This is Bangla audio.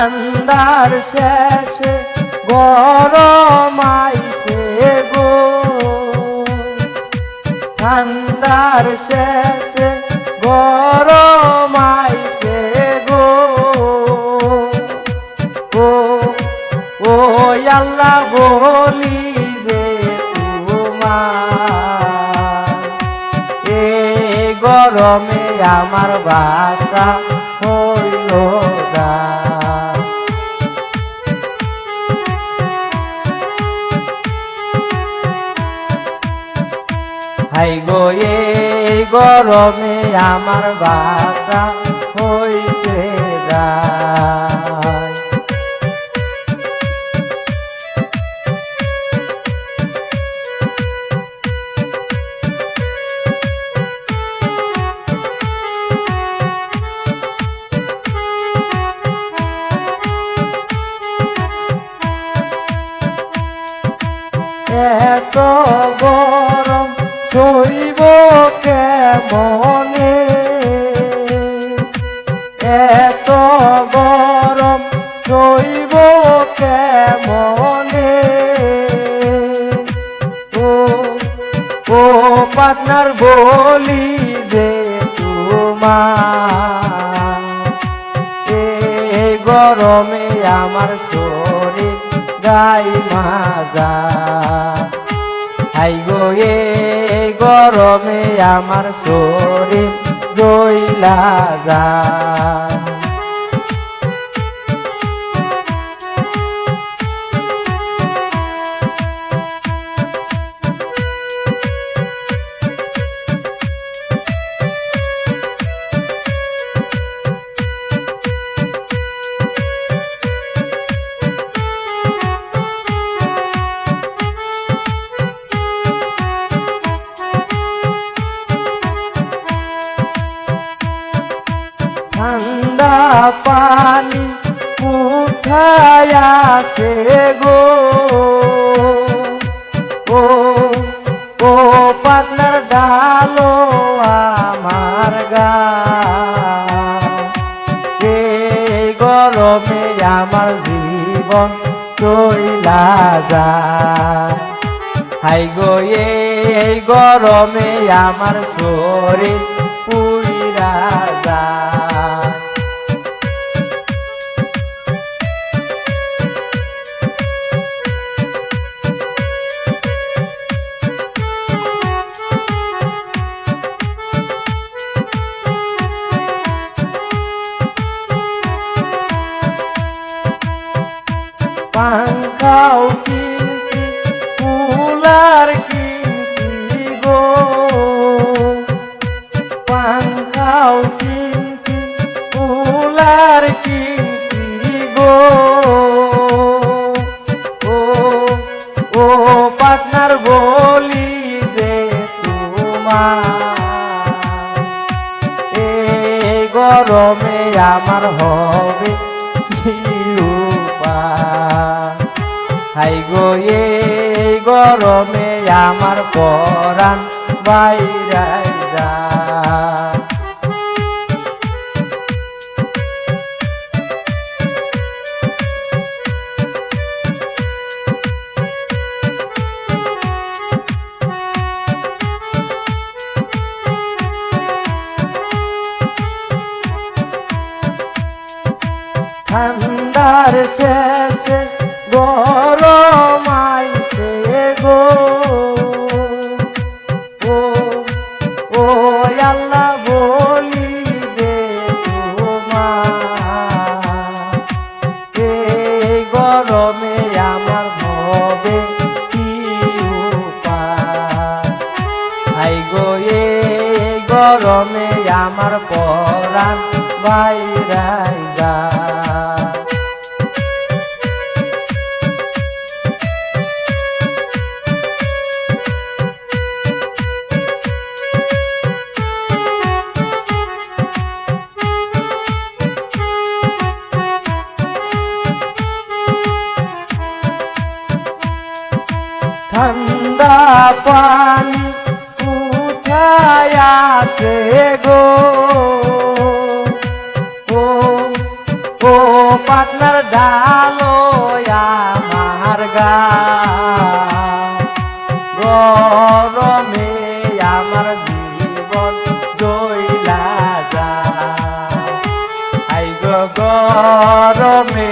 ঠান্ডার শেষে গরম আইছে গো। ঠান্ডার শেষে গরম গো। ও ও আল্লাহ বলি যে তোমার। এই গরমে আমার বাসা হাই গো এই গরমে আমার বাসা হইছে এত গরম সইব কেমনে? এত গরম সইব কেমনে? ও ও পার্টনার বলি যে তোমার। এই গরমে আমার শরীর গাই মাজা। হাই গো গরমে আমার শরীর জয়লা যা পানি কোথায় গো। ও ও পাতলার ডালো আমার গা। এই গরমে আমার জীবন চইলা যায় হাই গো, এই গরমে আমার শরীর পাঙ্খাও কিনছি কুলার কিনছি গো। পাঙ্খাও কিনছি কুলার কিনছি গো। ও ও পার্টনার বলি যে তোমার এই গরমে আমার হবে হাই গো এই গরমে আমার পরাণ বাইরাই যা ঠান্ডার শেষে হাই গো এই গরমে আমার পরাণ বাইরাই যা। ঠান্ডা কোথায় আছে গো। ও ও পাটনার ডালো আমার গা। গরমে আমার জীবন জইলা যা। আই গরমে